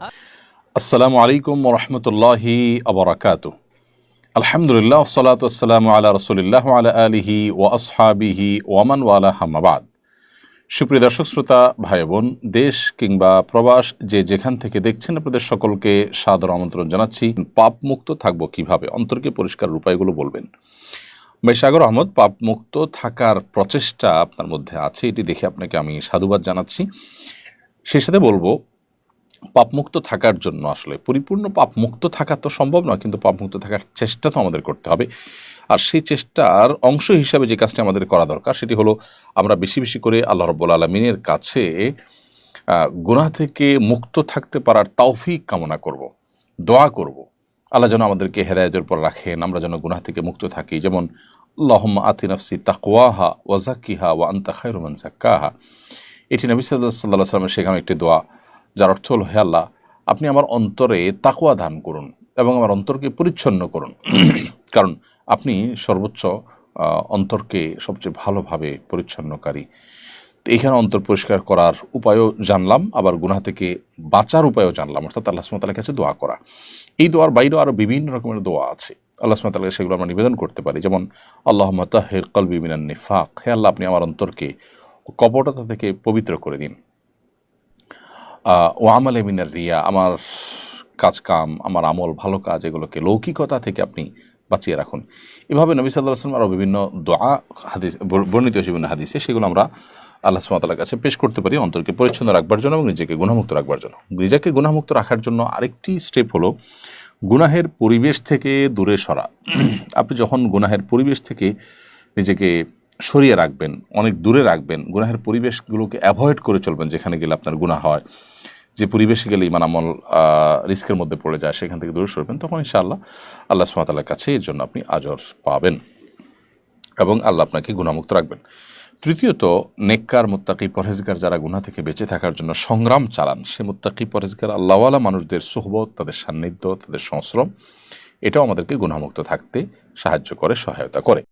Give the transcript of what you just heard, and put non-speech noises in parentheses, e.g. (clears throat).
আসসালামু আলাইকুম রহমতুল্লাহি আবরাকাত আলহামদুলিল্লাহ সালাত আসসালাম আলা রসুলিল্লাহ আলা আলিহি ও আসহাবিহি ওয়ামান ওয়ালা হামাবাদ সুপ্রিয় দর্শক, শ্রোতা ভাই বোন দেশ কিংবা প্রবাস যে যেখান থেকে দেখছেন আপনাদের সকলকে সাদর আমন্ত্রণ জানাচ্ছি। পাপ মুক্ত থাকব কীভাবে? অন্তরকে পরিষ্কার উপায়গুলো বলবেন। সাগর আহমদ পাপ মুক্ত থাকার প্রচেষ্টা আপনার মধ্যে আছে, এটি দেখে আপনাকে আমি সাধুবাদ জানাচ্ছি। সেই সাথে বলব পাপমুক্ত থাকার জন্য আসলে পরিপূর্ণ পাপমুক্ত থাকা তো সম্ভব নয়, কিন্তু পাপমুক্ত থাকার চেষ্টা তো আমাদের করতে হবে আর সেই চেষ্টার অংশ হিসাবে যে কাজটি আমাদের করা দরকার, সেটি হলো আমরা বেশি বেশি করে আল্লাহ রব্বুল আলমিনের কাছে গুনাহ থেকে মুক্ত থাকতে পারার তৌফিক কামনা করব। দোয়া করব। আল্লাহ যেন আমাদেরকে হেদায়তের পর রাখেন, আমরা যেন গুনাহ থেকে মুক্ত থাকি যেমন আল্লাহম আতিনফসি তাকওয়াহা ওয়াজাকিহা ওয়া আন্তা খায়রুমান সাক্কাহা এটি নবী সাল্লাহ সাল্লামের শেখানো একটি দোয়া যার অর্থ হল, হে আল্লাহ, আপনি আমার অন্তরে তাকুয়া দান করুন এবং আমার অন্তরকে পরিচ্ছন্ন করুন। (clears throat) কারণ আপনি সর্বোচ্চ অন্তরকে সবচেয়ে ভালোভাবে পরিচ্ছন্নকারী। তো এইখানে অন্তর পরিষ্কার করার উপায়ও জানলাম, আবার গুনাহ থেকে বাঁচার উপায়ও জানলাম। অর্থাৎ আল্লাহ সুমতালের কাছে দোয়া করা। এই দোয়ার বাইরেও আরও বিভিন্ন রকমের দোয়া আছে। আল্লাহ সুমতালকে সেগুলো আমরা নিবেদন করতে পারি। যেমন আল্লাহ তাহের কলবি মিনান নিফাক। হে আল্লাহ, আপনি আমার অন্তরকে কপটতা থেকে পবিত্র করে দিন। ও আমলে মিনার রিয়া, আমার কাজ কাম আমার আমল, ভালো কাজ, এগুলোকে লৌকিকতা থেকে আপনি বাঁচিয়ে রাখুন। এভাবে নবী সাল্লাহ আসলাম আরও বিভিন্ন দোয়া, হাদিস বর্ণিত বিভিন্ন হাদিসে সেগুলো আমরা আল্লাহ সুমাতালার কাছে পেশ করতে পারি, অন্তরকে পরিচ্ছন্ন রাখবার জন্য এবং নিজেকে গুণামুক্ত রাখবার জন্য। নিজেকে গুণামুক্ত রাখার জন্য আরেকটি স্টেপ হলো গুনাহের পরিবেশ থেকে দূরে সরা। (clears throat) আপনি যখন গুনাহের পরিবেশ থেকে নিজেকে সরিয়ে রাখবেন, অনেক দূরে রাখবেন, গুনাহের পরিবেশগুলোকে অ্যাভয়েড করে চলবেন যেখানে গেলে আপনার গুনাহ হয়। যে পরিবেশে গেলে ইমান আমল রিস্কের মধ্যে পড়ে যায়, সেখান থেকে দূরে সরবেন, তখন ইনশাআল্লাহ আল্লাহ সুমাতালার কাছে এর জন্য আপনি আজর পাবেন এবং আল্লাহ আপনাকে গুণামুক্ত রাখবেন। তৃতীয়ত, নেককার, মুত্তাকি পরহেজগার যারা গুনাহ থেকে বেঁচে থাকার জন্য সংগ্রাম চালান, সে মুত্তাকি পরহেজগার আল্লাহওয়ালা মানুষদের সোহবত, তাদের সান্নিধ্য, তাদের সংশ্রম, এটাও আমাদেরকে গুণামুক্ত থাকতে সাহায্য করে, সহায়তা করে।